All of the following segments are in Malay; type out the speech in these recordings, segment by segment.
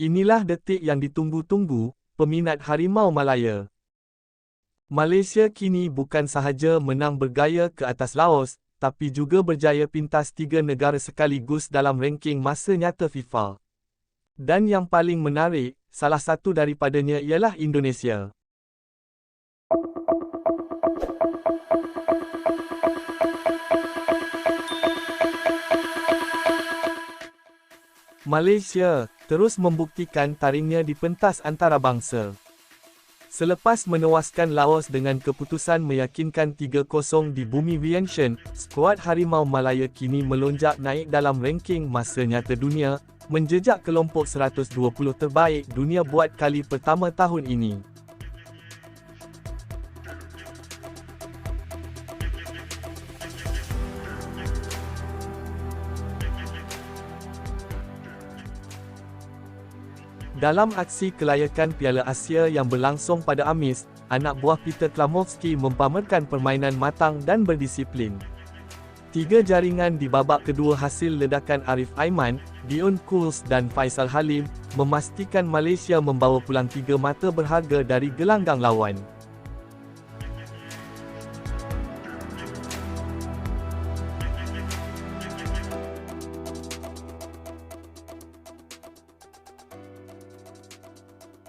Inilah detik yang ditunggu-tunggu, peminat Harimau Malaya. Malaysia kini bukan sahaja menang bergaya ke atas Laos, tapi juga berjaya pintas tiga negara sekaligus dalam ranking masa nyata FIFA. Dan yang paling menarik, salah satu daripadanya ialah Indonesia. Malaysia terus membuktikan taringnya di pentas antarabangsa. Selepas menewaskan Laos dengan keputusan meyakinkan 3-0 di Bumi Vientiane, skuad Harimau Malaya kini melonjak naik dalam ranking masa nyata dunia, menjejak kelompok 120 terbaik dunia buat kali pertama tahun ini. Dalam aksi kelayakan Piala Asia yang berlangsung pada Amis, anak buah Peter Klamovski mempamerkan permainan matang dan berdisiplin. Tiga jaringan di babak kedua hasil ledakan Arif Aiman, Dion Kools dan Faisal Halim, memastikan Malaysia membawa pulang tiga mata berharga dari gelanggang lawan.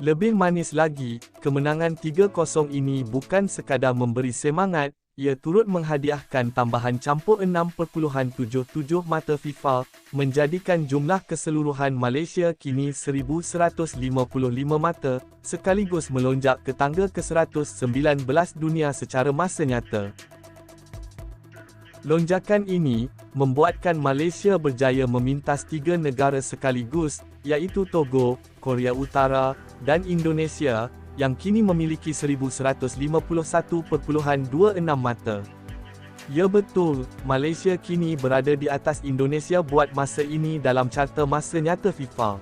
Lebih manis lagi, kemenangan 3-0 ini bukan sekadar memberi semangat, ia turut menghadiahkan tambahan campur 6.77 mata FIFA, menjadikan jumlah keseluruhan Malaysia kini 1155 mata, sekaligus melonjak ke tangga ke-119 dunia secara masa nyata. Lonjakan ini, membuatkan Malaysia berjaya memintas tiga negara sekaligus, iaitu Togo, Korea Utara, dan Indonesia, yang kini memiliki 1151.26 mata. Ya betul, Malaysia kini berada di atas Indonesia buat masa ini dalam carta masa nyata FIFA.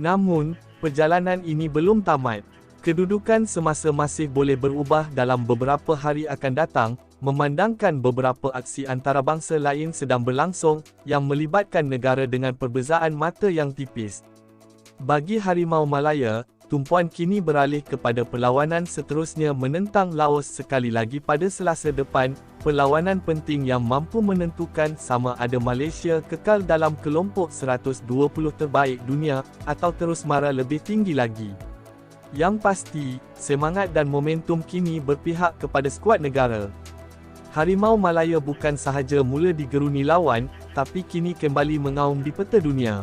Namun, perjalanan ini belum tamat. Kedudukan semasa masih boleh berubah dalam beberapa hari akan datang, memandangkan beberapa aksi antarabangsa lain sedang berlangsung, yang melibatkan negara dengan perbezaan mata yang tipis. Bagi Harimau Malaya, tumpuan kini beralih kepada perlawanan seterusnya menentang Laos sekali lagi pada selasa depan, perlawanan penting yang mampu menentukan sama ada Malaysia kekal dalam kelompok 120 terbaik dunia, atau terus mara lebih tinggi lagi. Yang pasti, semangat dan momentum kini berpihak kepada skuad negara. Harimau Malaya bukan sahaja mula digeruni lawan, tapi kini kembali mengaum di peta dunia.